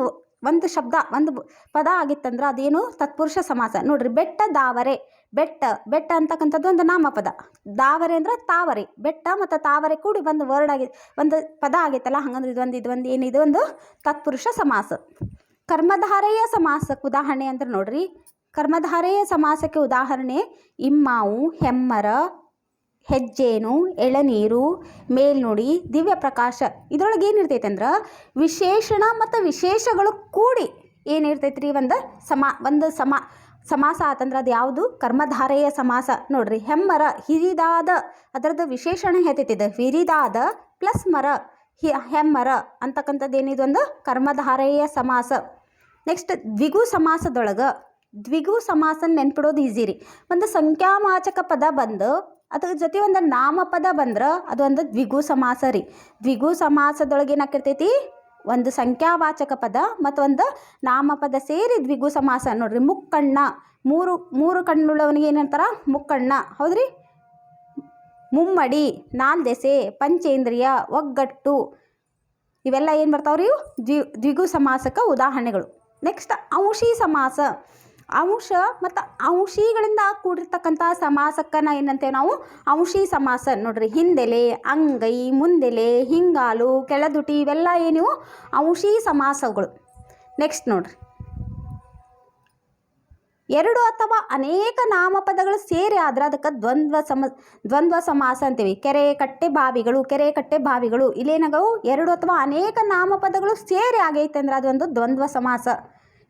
ಒಂದು ಶಬ್ದ, ಒಂದು ಪದ ಆಗಿತ್ತಂದ್ರೆ ಅದೇನು ತತ್ಪುರುಷ ಸಮಾಸ. ನೋಡ್ರಿ, ಬೆಟ್ಟ, ದಾವರೆ. ಬೆಟ್ಟ ಬೆಟ್ಟ ಅಂತಕ್ಕಂಥದ್ದು ಒಂದು ನಾಮಪದ. ದಾವರೆ ಅಂದ್ರೆ ತಾವರೆ. ಬೆಟ್ಟ ಮತ್ತು ತಾವರೆ ಕೂಡಿ ಒಂದು ವರ್ಡ್ ಆಗಿ, ಒಂದು ಪದ ಆಗೈತಲ್ಲ, ಹಂಗಂದ್ರೆ ಇದೊಂದು ಇದೊಂದು ಏನು ಒಂದು ತತ್ಪುರುಷ ಸಮಾಸ. ಕರ್ಮಧಾರೆಯ ಸಮಾಸಕ್ಕೆ ಉದಾಹರಣೆ ಅಂದ್ರೆ ನೋಡ್ರಿ ಕರ್ಮಧಾರೆಯ ಸಮಾಸಕ್ಕೆ ಉದಾಹರಣೆ, ಇಮ್ಮಾವು, ಹೆಮ್ಮರ, ಹೆಜ್ಜೇನು, ಎಳನೀರು, ಮೇಲ್ನುಡಿ, ದಿವ್ಯ ಪ್ರಕಾಶ. ಇದರೊಳಗೆ ಏನಿರ್ತೈತೆ ಅಂದ್ರೆ ವಿಶೇಷಣ ಮತ್ತು ವಿಶೇಷಗಳು ಕೂಡಿ ಏನಿರ್ತೈತೆ ರೀ ಒಂದು ಸಮಾ, ಒಂದು ಸಮ, ಸಮಾಸ ಆತಂದ್ರೆ ಅದು ಯಾವುದು? ಕರ್ಮಧಾರೆಯ ಸಮಾಸ. ನೋಡ್ರಿ, ಹೆಮ್ಮರ, ಹಿರಿದಾದ, ಅದರದ್ದು ವಿಶೇಷಣ ಹೇಳ್ತೈತಿದೆ ಹಿರಿದಾದ ಪ್ಲಸ್ ಮರ, ಹಿ, ಹೆಮ್ಮರ ಅಂತಕ್ಕಂಥದ್ದು ಏನಿದೊಂದು ಕರ್ಮಧಾರೆಯ ಸಮಾಸ. ನೆಕ್ಸ್ಟ್ ದ್ವಿಗು ಸಮಾಸದೊಳಗೆ ದ್ವಿಗು ಸಮಾಸನ ನೆನ್ಪಿಡೋದು ಈಸಿ ರೀ. ಒಂದು ಸಂಖ್ಯಾವಾಚಕ ಪದ ಬಂದು, ಅದ್ರ ಜೊತೆ ಒಂದು ನಾಮಪದ ಬಂದ್ರೆ ಒಂದು ದ್ವಿಗು ಸಮಾಸ ರೀ. ದ್ವಿಗು ಸಮಾಸದೊಳಗೆ ಏನಾಕಿರ್ತೈತಿ? ಒಂದು ಸಂಖ್ಯಾವಾಚಕ ಪದ ಮತ್ತು ಒಂದು ನಾಮಪದ ಸೇರಿ ದ್ವಿಗು ಸಮಾಸ ನೋಡ್ರಿ. ಮುಕ್ಕಣ್ಣ, ಮೂರು ಮೂರು ಕಣ್ಣುಳ್ಳವನಿಗೆ ಏನಂತಾರ ಮುಕ್ಕಣ್ಣ ಹೌದ್ರಿ ಮುಮ್ಮಡಿ, ನಾಲ್ದೆಸೆ, ಪಂಚೇಂದ್ರಿಯ, ಒಗ್ಗಟ್ಟು, ಇವೆಲ್ಲ ಏನು ಬರ್ತಾವ್ರಿ ಇವು? ದ್ವಿ ದ್ವಿಗು ಸಮಾಸಕ್ಕೆ ಉದಾಹರಣೆಗಳು. ನೆಕ್ಸ್ಟ್ ಅಂಶಿ ಸಮಾಸ. ಅಂಶ ಮತ್ತು ಅಂಶಿಗಳಿಂದ ಕೂಡಿರ್ತಕ್ಕಂಥ ಸಮಾಸಕ್ಕನ ಏನಂತೆ ನಾವು? ಅಂಶಿ ಸಮಾಸ ನೋಡ್ರಿ. ಹಿಂದೆಲೆ, ಅಂಗೈ, ಮುಂದೆಲೆ, ಹಿಂಗಾಲು, ಕೆಳದುಟಿ ಇವೆಲ್ಲ ಏನಿವು? ಅಂಶಿ ಸಮಾಸಗಳು. ನೆಕ್ಸ್ಟ್ ನೋಡ್ರಿ. ಎರಡು ಅಥವಾ ಅನೇಕ ನಾಮಪದಗಳು ಸೇರಿ ಆದ್ರೆ ಅದಕ್ಕೆ ದ್ವಂದ್ವ ಸಮ, ದ್ವಂದ್ವ ಸಮಾಸ ಅಂತೀವಿ. ಕೆರೆ ಕಟ್ಟೆ ಬಾವಿಗಳು, ಕೆರೆ ಕಟ್ಟೆ ಬಾವಿಗಳು ಇಲ್ಲೇನಾಗವು? ಎರಡು ಅಥವಾ ಅನೇಕ ನಾಮಪದಗಳು ಸೇರಿ ಆಗೈತೆ ಅಂದ್ರೆ ಅದೊಂದು ದ್ವಂದ್ವ ಸಮಾಸ.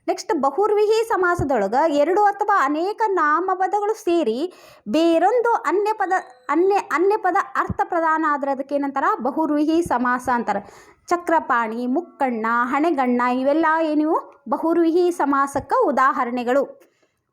ನೆಕ್ಸ್ಟ್ ಬಹುರ್ವಿಹಿ ಸಮಾಸದೊಳಗೆ ಎರಡು ಅಥವಾ ಅನೇಕ ನಾಮಪದಗಳು ಸೇರಿ ಬೇರೊಂದು ಅನ್ಯ ಪದ, ಅನ್ಯ ಅನ್ಯ ಪದ ಅರ್ಥ ಪ್ರದಾನ ಆದ್ರೆ ಅದಕ್ಕೆ ಏನಂತಾರ? ಬಹುರ್ವಿಹಿ ಸಮಾಸ ಅಂತಾರೆ. ಚಕ್ರಪಾಣಿ, ಮುಕ್ಕಣ್ಣ, ಹಣೆಗಣ್ಣ ಇವೆಲ್ಲ ಏನಿವು? ಬಹುರ್ವಿಹಿ ಸಮಾಸಕ್ಕೆ ಉದಾಹರಣೆಗಳು.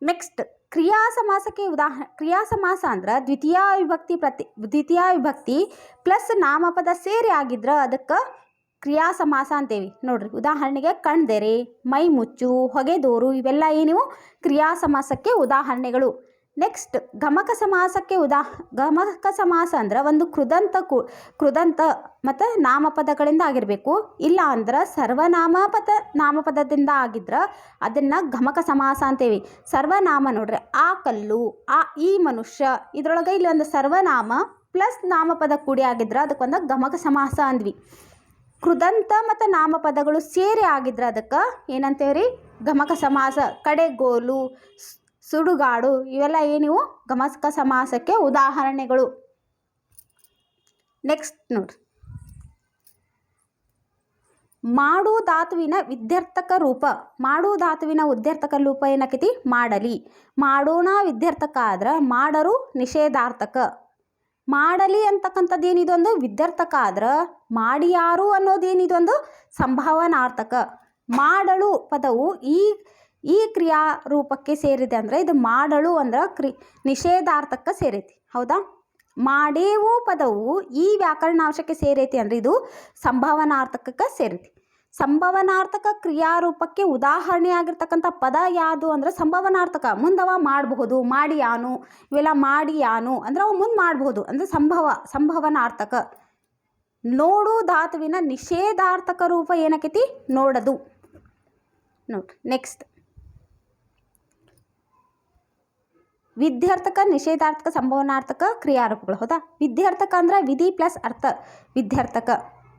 ನೆಕ್ಸ್ಟ್ ಕ್ರಿಯಾ ಸಮಾಸಕ್ಕೆ ಉದಾಹ, ಕ್ರಿಯಾ ಸಮಾಸ ಅಂದ್ರೆ ದ್ವಿತೀಯ ವಿಭಕ್ತಿ ಪ್ರತಿ, ದ್ವಿತೀಯ ವಿಭಕ್ತಿ ಪ್ಲಸ್ ನಾಮಪದ ಸೇರಿ ಆಗಿದ್ರೆ ಅದಕ್ಕೆ ಕ್ರಿಯಾ ಸಮಾಸ ಅಂತೇವಿ. ನೋಡ್ರಿ, ಉದಾಹರಣೆಗೆ ಕಣ್ದೆರೆ ಮೈ ಮುಚ್ಚು ಹೊಗೆದೋರು ಇವೆಲ್ಲ ಏನಿವು? ಕ್ರಿಯಾ ಸಮಾಸಕ್ಕೆ ಉದಾಹರಣೆಗಳು. ನೆಕ್ಸ್ಟ್ ಗಮಕ ಸಮಾಸಕ್ಕೆ ಉದಾ ಗಮಕ ಸಮಾಸ ಅಂದ್ರೆ ಒಂದು ಕೃದಂತ ಕು, ಕೃದಂತ ಮತ್ತು ನಾಮಪದಗಳಿಂದ ಆಗಿರಬೇಕು. ಇಲ್ಲ ಅಂದ್ರೆ ಸರ್ವನಾಮಪದ ನಾಮಪದದಿಂದ ಆಗಿದ್ರೆ ಅದನ್ನು ಗಮಕ ಸಮಾಸ ಅಂತೇವಿ. ಸರ್ವನಾಮ ನೋಡ್ರಿ, ಆ ಕಲ್ಲು, ಆ ಈ ಮನುಷ್ಯ, ಇದ್ರೊಳಗೆ ಇಲ್ಲಿ ಒಂದು ಸರ್ವನಾಮ ಪ್ಲಸ್ ನಾಮಪದ ಕೂಡಿ ಆಗಿದ್ರೆ ಅದಕ್ಕೊಂದು ಗಮಕ ಸಮಾಸ ಅಂದ್ವಿ. ಕೃದಂತ ಮತ್ತು ನಾಮಪದಗಳು ಸೇರಿ ಆಗಿದ್ರೆ ಅದಕ್ಕೆ ಏನಂತೇವ್ರಿ? ಗಮಕ ಸಮಾಸ, ಕಡೆಗೋಲು ಸುಡುಗಾಡು ಇವೆಲ್ಲ ಏನಿವು? ಗಮಕ ಸಮಾಸಕ್ಕೆ ಉದಾಹರಣೆಗಳು. ನೆಕ್ಸ್ಟ್ ನೋಡ್ರಿ. ಮಾಡು ಧಾತುವಿನ ವಿದ್ಯಾರ್ಥಕ ರೂಪ. ಮಾಡು ಧಾತುವಿನ ಉದ್ಯರ್ಥಕ ರೂಪ ಏನಾಕೈತಿ? ಮಾಡಲಿ. ಮಾಡೋಣ ವಿದ್ಯಾರ್ಥಕ ಆದ್ರೆ ಮಾಡರು ನಿಷೇಧಾರ್ಥಕ. ಮಾಡಲಿ ಅಂತಕ್ಕಂಥದ್ದು ಏನಿದೊಂದು ವಿದ್ಯಾರ್ಥಕ ಆದ್ರೆ ಅನ್ನೋದೇನಿದು ಒಂದು ಸಂಭಾವನಾರ್ಥಕ. ಮಾಡಳು ಪದವು ಈ ಈ ಕ್ರಿಯಾ ರೂಪಕ್ಕೆ ಸೇರಿದೆ ಅಂದರೆ ಇದು ಮಾಡಳು ಅಂದ್ರೆ ಕ್ರಿ, ನಿಷೇಧಾರ್ಥಕ್ಕೆ ಸೇರೈತಿ. ಹೌದಾ? ಮಾಡೇವು ಪದವು ಈ ವ್ಯಾಕರಣಾಂಶಕ್ಕೆ ಸೇರೈತಿ ಅಂದರೆ ಇದು ಸಂಭಾವನಾರ್ಥಕಕ್ಕೆ ಸೇರೈತಿ. ಸಂಭವನಾರ್ಥಕ ಕ್ರಿಯಾರೂಪಕ್ಕೆ ಉದಾಹರಣೆ ಆಗಿರ್ತಕ್ಕಂಥ ಪದ ಯಾವುದು ಅಂದ್ರೆ ಸಂಭವನಾರ್ಥಕ, ಮುಂದವ ಮಾಡಬಹುದು, ಮಾಡಿಯಾನು, ಇವೆಲ್ಲ ಮಾಡಿಯಾನು ಅಂದ್ರೆ ಅವು ಮುಂದೆ ಮಾಡಬಹುದು ಅಂದ್ರೆ ಸಂಭವ, ಸಂಭವನಾರ್ಥಕ. ನೋಡು ಧಾತುವಿನ ನಿಷೇಧಾರ್ಥಕ ರೂಪ ಏನಕ್ಕೈತಿ ನೋಡದು. ನೋಡ್ರಿ ನೆಕ್ಸ್ಟ್ ವಿದ್ಯಾರ್ಥಕ, ನಿಷೇಧಾರ್ಥಕ, ಸಂಭವನಾರ್ಥಕ ಕ್ರಿಯಾರೂಪಗಳು. ಹೌದಾ? ವಿದ್ಯಾರ್ಥಕ ಅಂದ್ರೆ ವಿಧಿ ಪ್ಲಸ್ ಅರ್ಥ. ವಿದ್ಯಾರ್ಥಕ.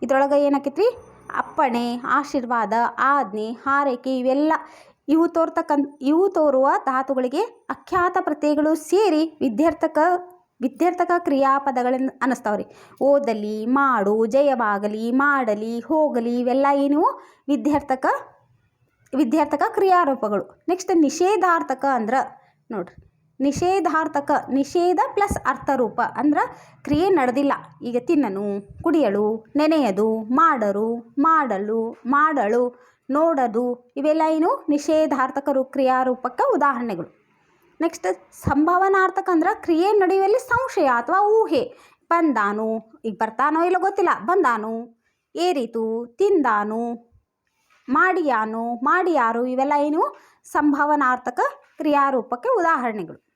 ಇದ್ರೊಳಗೆ ಏನಾಕೈತ್ರಿ ಅಪ್ಪಣೆ, ಆಶೀರ್ವಾದ, ಆಜ್ಞೆ, ಹಾರೈಕೆ ಇವೆಲ್ಲ ಇವು ತೋರ್ತಕ್ಕಂಥ ಇವು ತೋರುವ ಧಾತುಗಳಿಗೆ ಅಖ್ಯಾತ ಪ್ರತ್ಯಯಗಳು ಸೇರಿ ವಿದ್ಯಾರ್ಥಕ ವಿದ್ಯಾರ್ಥಕ ಕ್ರಿಯಾಪದಗಳನ್ನು ಅನ್ನಿಸ್ತಾವ್ರಿ ಓದಲಿ, ಮಾಡು, ಜಯವಾಗಲಿ, ಮಾಡಲಿ, ಹೋಗಲಿ ಇವೆಲ್ಲ ಏನು? ವಿದ್ಯಾರ್ಥಕ ವಿದ್ಯಾರ್ಥಕ ಕ್ರಿಯಾರೂಪಗಳು. ನೆಕ್ಸ್ಟ್ ನಿಷೇಧಾರ್ಥಕ ಅಂದ್ರೆ ನೋಡ್ರಿ. ನಿಷೇಧಾರ್ಥಕ, ನಿಷೇಧ ಪ್ಲಸ್ ಅರ್ಥರೂಪ ಅಂದ್ರೆ ಕ್ರಿಯೆ ನಡೆದಿಲ್ಲ. ಈಗ ತಿನ್ನನು, ಕುಡಿಯಲು, ನೆನೆಯದು, ಮಾಡರು, ಮಾಡಲು ಮಾಡಲು ನೋಡದು, ಇವೆಲ್ಲ ಏನು ನಿಷೇಧಾರ್ಥಕ ಕ್ರಿಯಾರೂಪಕ್ಕೆ ಉದಾಹರಣೆಗಳು. ನೆಕ್ಸ್ಟ್ ಸಂಭಾವನಾರ್ಥಕ ಅಂದ್ರೆ ಕ್ರಿಯೆ ನಡೆಯುವಲ್ಲಿ ಸಂಶಯ ಅಥವಾ ಊಹೆ. ಬಂದಾನು, ಈಗ ಬರ್ತಾನೋ ಇಲ್ಲ ಗೊತ್ತಿಲ್ಲ, ಬಂದಾನು, ಏರಿತು, ತಿಂದಾನು, ಮಾಡಿಯಾನು, ಮಾಡಿಯಾರು ಇವೆಲ್ಲ ಏನು ಸಂಭಾವನಾರ್ಥಕ ಕ್ರಿಯಾರೂಪಕ್ಕೆ ಉದಾಹರಣೆಗಳು.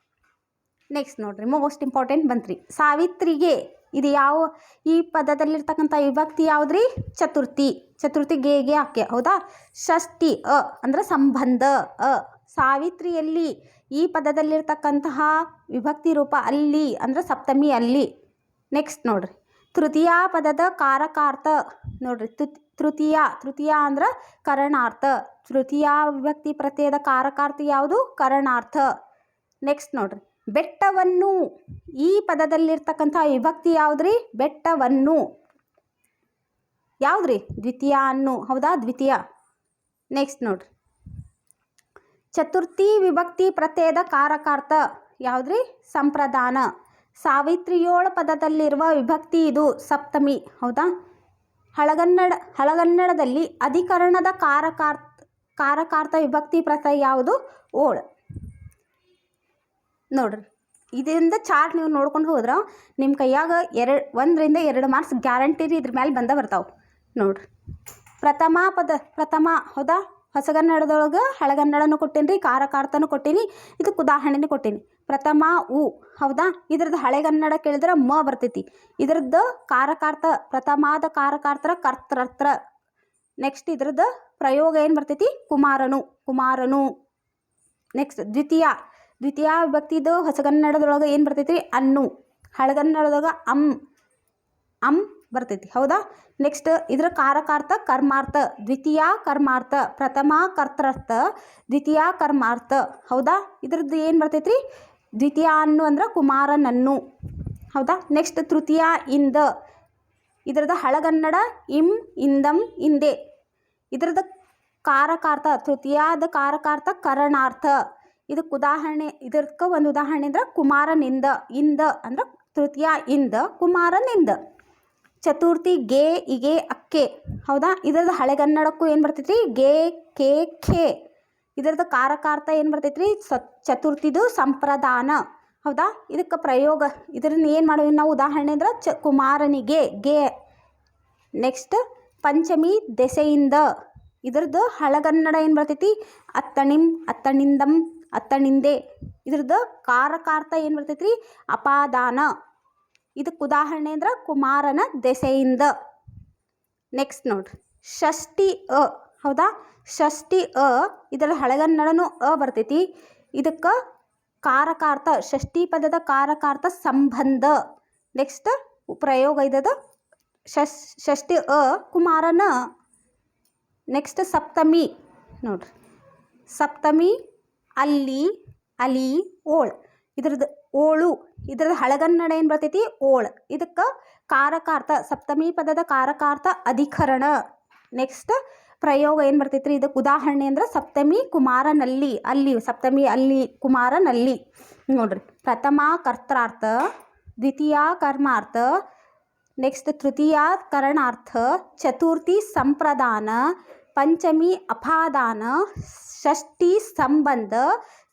ನೆಕ್ಸ್ಟ್ ನೋಡ್ರಿ ಮೋಸ್ಟ್ ಇಂಪಾರ್ಟೆಂಟ್ ಬಂತ್ರಿ ಸಾವಿತ್ರಿಗೆ ಇದು ಯಾವ, ಈ ಪದದಲ್ಲಿರ್ತಕ್ಕಂಥ ವಿಭಕ್ತಿ ಯಾವುದ್ರಿ? ಚತುರ್ಥಿ. ಚತುರ್ಥಿ ಗೇಗೆ ಆಕೆ, ಹೌದಾ? ಷಷ್ಠಿ, ಅ, ಅಂದ್ರೆ ಸಂಬಂಧ, ಅ. ಸಾವಿತ್ರಿಯಲ್ಲಿ ಈ ಪದದಲ್ಲಿರ್ತಕ್ಕಂತಹ ವಿಭಕ್ತಿ ರೂಪ ಅಲ್ಲಿ, ಅಂದ್ರೆ ಸಪ್ತಮಿ ಅಲ್ಲಿ. ನೆಕ್ಸ್ಟ್ ನೋಡ್ರಿ, ತೃತೀಯ ಪದದ ಕಾರಕಾರ್ಥ ನೋಡ್ರಿ ತೃತೀಯ ತೃತೀಯ ಅಂದ್ರೆ ಕರಣಾರ್ಥ. ತೃತೀಯ ವಿಭಕ್ತಿ ಪ್ರತ್ಯಯದ ಕಾರಕಾರ್ಥ ಯಾವುದು? ಕರಣಾರ್ಥ. ನೆಕ್ಸ್ಟ್ ನೋಡ್ರಿ ಬೆಟ್ಟವನ್ನು ಈ ಪದದಲ್ಲಿರ್ತಕ್ಕಂಥ ವಿಭಕ್ತಿ ಯಾವುದ್ರಿ? ಬೆಟ್ಟವನ್ನು. ಯಾವುದ್ರಿ? ದ್ವಿತೀಯ ಅನ್ನು. ಹೌದಾ? ದ್ವಿತೀಯ. ನೆಕ್ಸ್ಟ್ ನೋಡ್ರಿ. ಚತುರ್ಥಿ ವಿಭಕ್ತಿ ಪ್ರತ್ಯಯದ ಕಾರಕಾರ್ಥ ಯಾವುದ್ರಿ? ಸಂಪ್ರದಾನ. ಸಾವಿತ್ರಿಯೋಳ ಪದದಲ್ಲಿರುವ ವಿಭಕ್ತಿ ಇದು ಸಪ್ತಮಿ. ಹೌದಾ? ಹಳಗನ್ನಡ, ಹಳಗನ್ನಡದಲ್ಲಿ ಅಧಿಕರಣದ ಕಾರಕಾರ್ಥ ಕಾರಕಾರ್ಥ ವಿಭಕ್ತಿ ಪ್ರತ್ಯಯ ಯಾವುದು? ಓಳ್. ನೋಡ್ರಿ. ಇದರಿಂದ ಚಾರ್ಟ್ ನೀವು ನೋಡ್ಕೊಂಡು ಹೋದ್ರೆ ನಿಮ್ಮ ಕೈಯಾಗ ಎರಡು, ಒಂದರಿಂದ ಎರಡು ಮಾರ್ಕ್ಸ್ ಗ್ಯಾರಂಟಿ ರೀ ಇದ್ರ ಮೇಲೆ ಬಂದ ಬರ್ತಾವೆ. ನೋಡ್ರಿ. ಪ್ರಥಮ ಪದ, ಪ್ರಥಮ ಹೌದಾ, ಹೊಸಗನ್ನಡದೊಳಗೆ ಹಳೆಗನ್ನಡನೂ ಕೊಟ್ಟೀನಿ ಕಾರಕಾರ್ತನೂ ಕೊಟ್ಟೀನಿ ಇದಕ್ಕೆ ಉದಾಹರಣೆನೂ ಕೊಟ್ಟೀನಿ. ಪ್ರಥಮ ಉ, ಹೌದಾ? ಇದ್ರದ್ದು ಹಳೆಗನ್ನಡ ಕೇಳಿದ್ರೆ ಮ ಬರ್ತೈತಿ. ಇದ್ರದ್ದು ಕಾರಕಾರ್ಥ, ಪ್ರಥಮಾದ ಕಾರಕಾರ್ಥ ಕರ್ತರತ್ರ ನೆಕ್ಸ್ಟ್ ಇದ್ರದ್ದು ಪ್ರಯೋಗ ಏನು ಬರ್ತೈತಿ? ಕುಮಾರನು ಕುಮಾರನು. ನೆಕ್ಸ್ಟ್ ದ್ವಿತೀಯ. ದ್ವಿತೀಯ ವಿಭಕ್ತಿದು ಹೊಸಗನ್ನಡದೊಳಗೆ ಏನು ಬರ್ತೈತಿ ರೀ ಅನ್ನು. ಹಳಗನ್ನಡದೊಳಗೆ ಅಮ್ ಅಮ್ ಬರ್ತೈತಿ. ಹೌದಾ? ನೆಕ್ಸ್ಟ್ ಇದರ ಕಾರಕಾರ್ಥ ಕರ್ಮಾರ್ಥ. ದ್ವಿತೀಯ ಕರ್ಮಾರ್ಥ. ಪ್ರಥಮ ಕರ್ತರ್ಥ. ದ್ವಿತೀಯ ಕರ್ಮಾರ್ಥ. ಹೌದಾ? ಇದ್ರದ್ದು ಏನು ಬರ್ತೈತ್ರಿ? ದ್ವಿತೀಯ ಅನ್ನು ಅಂದ್ರೆ ಕುಮಾರನನ್ನು. ಹೌದಾ? ನೆಕ್ಸ್ಟ್ ತೃತೀಯ ಇಂದ. ಇದ್ರದ್ದು ಹಳಗನ್ನಡ ಇಂ, ಇಂದಂ, ಇಂದೆ. ಇದರದ ಕಾರಕಾರ್ಥ, ತೃತೀಯಾದ ಕಾರಕಾರ್ಥ ಕರಣಾರ್ಥ. ಇದಕ್ಕೆ ಉದಾಹರಣೆ, ಇದಕ್ಕೆ ಒಂದು ಉದಾಹರಣೆ ಅಂದ್ರೆ ಕುಮಾರನಿಂದ ಇಂದ ಅಂದ್ರೆ ತೃತೀಯ ಇಂದ ಕುಮಾರನಿಂದ ಚತುರ್ಥಿ ಗೆ, ಇಗೆ, ಅಕ್ಕೆ. ಹೌದಾ? ಇದ್ರದ್ದು ಹಳೆಗನ್ನಡಕ್ಕೂ ಏನು ಬರ್ತೈತ್ರಿ? ಗೆ, ಕೆ, ಖೆ. ಇದರದ್ದು ಕಾರಕಾರ್ಥ ಏನು ಬರ್ತೈತ್ರಿ? ಸ ಚತುರ್ಥಿದು ಸಂಪ್ರದಾನ. ಹೌದಾ? ಇದಕ್ಕೆ ಪ್ರಯೋಗ. ಇದರನ್ನ ಏನು ಮಾಡೋ ನಾವು ಉದಾಹರಣೆ ಅಂದ್ರೆ ಚ, ಕುಮಾರನಿಗೆ ಗೆ. ನೆಕ್ಸ್ಟ್ ಪಂಚಮಿ ದೆಸೆಯಿಂದ. ಇದರದ್ದು ಹಳಗನ್ನಡ ಏನು ಬರ್ತೈತಿ? ಅತ್ತಣಿಂ, ಅತ್ತಣಿಂದಂ ಅತ್ತಣಿಂದೆ. ಇದ್ರದ್ದು ಕಾರಕಾರ್ಥ ಏನು ಬರ್ತೈತ್ರಿ? ರೀ ಅಪಾದಾನ. ಇದಕ್ಕೆ ಉದಾಹರಣೆ ಅಂದ್ರೆ ಕುಮಾರನ ದೆಸೆಯಿಂದ. ನೆಕ್ಸ್ಟ್ ನೋಡ್ರಿ. ಷಷ್ಠಿ ಅ. ಹೌದಾ? ಷಷ್ಠಿ ಅ. ಇದರ ಹಳೆಗನ್ನಡನೂ ಅ ಬರ್ತೈತಿ. ಇದಕ್ಕೆ ಕಾರಕಾರ್ಥ, ಷಷ್ಠಿ ಪದದ ಕಾರಕಾರ್ಥ ಸಂಬಂಧ. ನೆಕ್ಸ್ಟ್ ಪ್ರಯೋಗ ಇದದ ಷಷ್, ಷಷ್ಠಿ ಅ, ಕುಮಾರನ. ನೆಕ್ಸ್ಟ್ ಸಪ್ತಮಿ. ನೋಡ್ರಿ. ಸಪ್ತಮಿ ಅಲ್ಲಿ ಅಲಿ ಓಳ್. ಇದ್ರದ್ದು ಓಳು ಇದ್ರದ್ದು ಹಳಗನ್ನಡ ಏನು ಬರ್ತೈತಿ? ಓಳ್. ಇದಕ್ಕೆ ಕಾರಕಾರ್ಥ, ಸಪ್ತಮಿ ಪದದ ಕಾರಕಾರ್ಥ ಅಧಿಕರಣ. ನೆಕ್ಸ್ಟ್ ಪ್ರಯೋಗ ಏನು ಬರ್ತೈತೆ ರೀ ಇದಕ್ಕೆ ಉದಾಹರಣೆ ಅಂದ್ರೆ ಸಪ್ತಮಿ ಕುಮಾರನಲ್ಲಿ ಅಲ್ಲಿ, ಸಪ್ತಮಿ ಅಲ್ಲಿ ಕುಮಾರನಲ್ಲಿ ನೋಡ್ರಿ. ಪ್ರಥಮ ಕರ್ತಾರ್ಥ, ದ್ವಿತೀಯ ಕರ್ಮಾರ್ಥ ನೆಕ್ಸ್ಟ್ ತೃತೀಯ ಕರಣಾರ್ಥ, ಚತುರ್ಥಿ ಸಂಪ್ರದಾನ ಪಂಚಮಿ ಅಪಾದಾನ, ಷಷ್ಠಿ ಸಂಬಂಧ,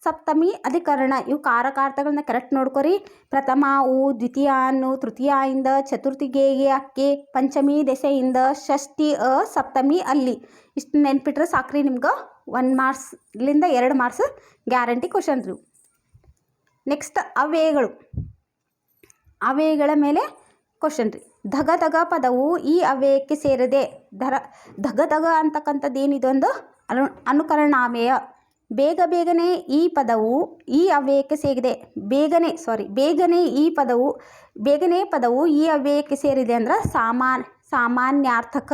ಸಪ್ತಮಿ ಅಧಿಕರಣ. ಇವು ಕಾರಕಾರ್ಥಗಳನ್ನ ಕರೆಕ್ಟ್ ನೋಡ್ಕೊರಿ. ಪ್ರಥಮ, ಉ, ದ್ವಿತೀಯ ಅನ್ನು ತೃತೀಯ ಇಂದ ಚತುರ್ಥಿಗೆ ಅಕ್ಕೆ, ಪಂಚಮಿ ದೆಸೆಯಿಂದ, ಷಷ್ಠಿ ಅ, ಸಪ್ತಮಿ ಅಲ್ಲಿ. ಇಷ್ಟು ನೆನ್ಪಿಟ್ರೆ ಸಾಕ್ರಿ ನಿಮ್ಗೆ. ಒನ್ ಮಾರ್ಕ್ಸ್ಲಿಂದ ಎರಡು ಮಾರ್ಕ್ಸ್ ಗ್ಯಾರಂಟಿ ಕ್ವಶನ್ ರೀ ನೆಕ್ಸ್ಟ್ ಅವ್ಯಯಗಳು ಅವ್ಯಯಗಳ ಮೇಲೆ ಕ್ವಶನ್ ರೀ. ಧಗ ಧಗ ಪದವು ಈ ಅವ್ಯಯಕ್ಕೆ ಸೇರಿದೆ. ಧರ ಧಗ ಧಗ ಅಂತಕ್ಕಂಥದ್ದು ಏನಿದೊಂದು ಅನು, ಅನುಕರಣಾಮೇಯ. ಬೇಗ ಬೇಗನೆ ಈ ಪದವು ಈ ಅವ್ಯಯಕ್ಕೆ ಸೇರಿದೆ. ಬೇಗನೆ ಸಾರಿ ಬೇಗನೆ ಈ ಪದವು, ಬೇಗನೆ ಪದವು ಈ ಅವ್ಯಯಕ್ಕೆ ಸೇರಿದೆ ಅಂದ್ರೆ ಸಾಮಾನ್, ಸಾಮಾನ್ಯಾರ್ಥಕ.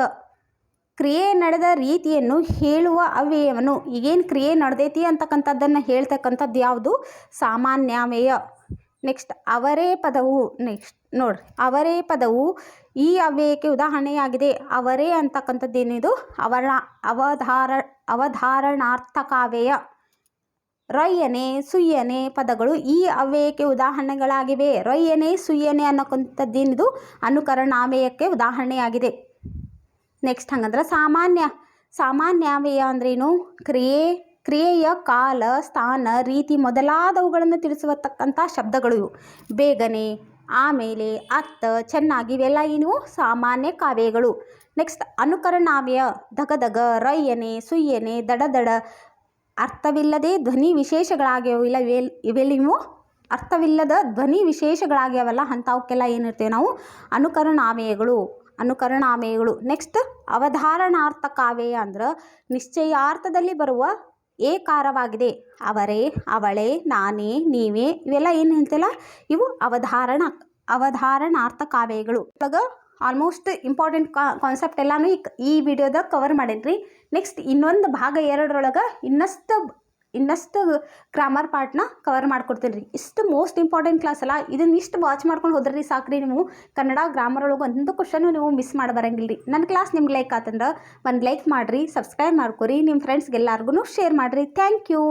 ಕ್ರಿಯೆ ನಡೆದ ರೀತಿಯನ್ನು ಹೇಳುವ ಅವ್ಯಯವನ್ನು ಈಗೇನು ಕ್ರಿಯೆ ನಡೆದೈತಿ ಅಂತಕ್ಕಂಥದ್ದನ್ನು ಹೇಳ್ತಕ್ಕಂಥದ್ದು ಯಾವುದು? ಸಾಮಾನ್ಯಾವ್ಯಯ ನೆಕ್ಸ್ಟ್ ಅವರೇ ಪದವು ನೆಕ್ಸ್ಟ್ ನೋಡ್ರಿ, ಅವರೇ ಪದವು ಈ ಅವ್ಯಯಕ್ಕೆ ಉದಾಹರಣೆಯಾಗಿದೆ. ಅವರೇ ಅಂತಕ್ಕಂಥದ್ದು ಏನಿದು ಅವರ ಅವಧಾರ, ಅವಧಾರಣಾರ್ಥಕಾವ್ಯಯ. ರೊಯ್ಯನೆ ಸುಯ್ಯನೆ ಪದಗಳು ಈ ಅವ್ಯಯಕ್ಕೆ ಉದಾಹರಣೆಗಳಾಗಿವೆ. ರೊಯ್ಯನೆ ಸುಯ್ಯನೆ ಅನ್ನೋಕ್ಕಂಥದ್ದೇನಿದು ಅನುಕರಣಾವ್ಯಯಕ್ಕೆ ಉದಾಹರಣೆಯಾಗಿದೆ. ನೆಕ್ಸ್ಟ್ ಹಂಗಂದ್ರೆ ಸಾಮಾನ್ಯ ಸಾಮಾನ್ಯಾವ್ಯಯ ಅಂದ್ರೇನು? ಕ್ರಿಯೆ ಕ್ರಿಯೆಯ ಕಾಲ, ಸ್ಥಾನ, ರೀತಿ ಮೊದಲಾದವುಗಳನ್ನು ತಿಳಿಸುವತಕ್ಕಂಥ ಶಬ್ದಗಳು ಇವು. ಬೇಗನೆ, ಆಮೇಲೆ ಅತ್ತ ಚೆನ್ನಾಗಿ ಇವೆಲ್ಲ ಏನು? ಸಾಮಾನ್ಯ ಕಾವ್ಯಗಳು. ನೆಕ್ಸ್ಟ್ ಅನುಕರಣಾವ್ಯ. ಧಗಧಗ ರಯ್ಯನೆ ಸುಯ್ಯನೆ, ದಡದಡ. ದಡ ಅರ್ಥವಿಲ್ಲದೆ ಧ್ವನಿ ವಿಶೇಷಗಳಾಗ್ಯಾವ ಇಲ್ಲ, ಇವೆಲ್ ಇವೆಲ್ಲಿವು ಅರ್ಥವಿಲ್ಲದ ಧ್ವನಿ ವಿಶೇಷಗಳಾಗ್ಯಾವಲ್ಲ, ಅಂಥವಕ್ಕೆಲ್ಲ ಏನಿರ್ತೇವೆ ನಾವು? ಅನುಕರಣಾಮಯಗಳು ಅನುಕರಣಾಮಯಗಳು ನೆಕ್ಸ್ಟ್ ಅವಧಾರಣಾರ್ಥ ಕಾವ್ಯ ಅಂದ್ರೆ ನಿಶ್ಚಯಾರ್ಥದಲ್ಲಿ ಬರುವ ಏಕಾರವಾಗಿದೆ. ಅವರೇ, ಅವಳೇ, ನಾನೇ, ನೀವೇ, ಇವೆಲ್ಲ ಏನು ಹೇಳ್ತಿಲ್ಲ? ಇವು ಅವಧಾರಣ, ಅವಧಾರಣಾರ್ಥ ಕಾವ್ಯಗಳು. ಇವಾಗ ಆಲ್ಮೋಸ್ಟ್ ಇಂಪಾರ್ಟೆಂಟ್ ಕಾನ್ಸೆಪ್ಟ್ ಎಲ್ಲಾನು ಈ ಈ ವಿಡಿಯೋದಾಗ ಕವರ್ ಮಾಡೇನಿ ನೆಕ್ಸ್ಟ್ ಇನ್ನೊಂದು ಭಾಗ ಎರಡರೊಳಗೆ ಇನ್ನಷ್ಟು ಇನ್ನಷ್ಟು ಗ್ರಾಮರ್ ಪಾರ್ಟ್ನ ಕವರ್ ಮಾಡ್ಕೊಡ್ತೀನಿ ರೀ ಇಷ್ಟು ಮೋಸ್ಟ್ ಇಂಪಾರ್ಟೆಂಟ್ ಕ್ಲಾಸ್ ಅಲ್ಲ. ಇದನ್ನ ಇಷ್ಟು ವಾಚ್ ಮಾಡ್ಕೊಂಡು ಹೋದ್ರಿ ಸಾಕ್ರಿ ನೀವು. ಕನ್ನಡ ಗ್ರಾಮರ್ ಒಳಗೆ ಒಂದು ಕ್ವಶನು ನೀವು ಮಿಸ್ ಮಾಡಿ ಬರಂಗಿಲ್ಲ ರೀ ನನ್ನ ಕ್ಲಾಸ್ ನಿಮ್ಗೆ ಲೈಕ್ ಆತಂದ್ರೆ ಒಂದು ಲೈಕ್ ಮಾಡಿರಿ ಸಬ್ಸ್ಕ್ರೈಬ್ ಮಾಡ್ಕೊರಿ ನಿಮ್ಮ ಫ್ರೆಂಡ್ಸ್ಗೆಲ್ಲರಿಗೂ ಶೇರ್ ಮಾಡಿರಿ. Thank you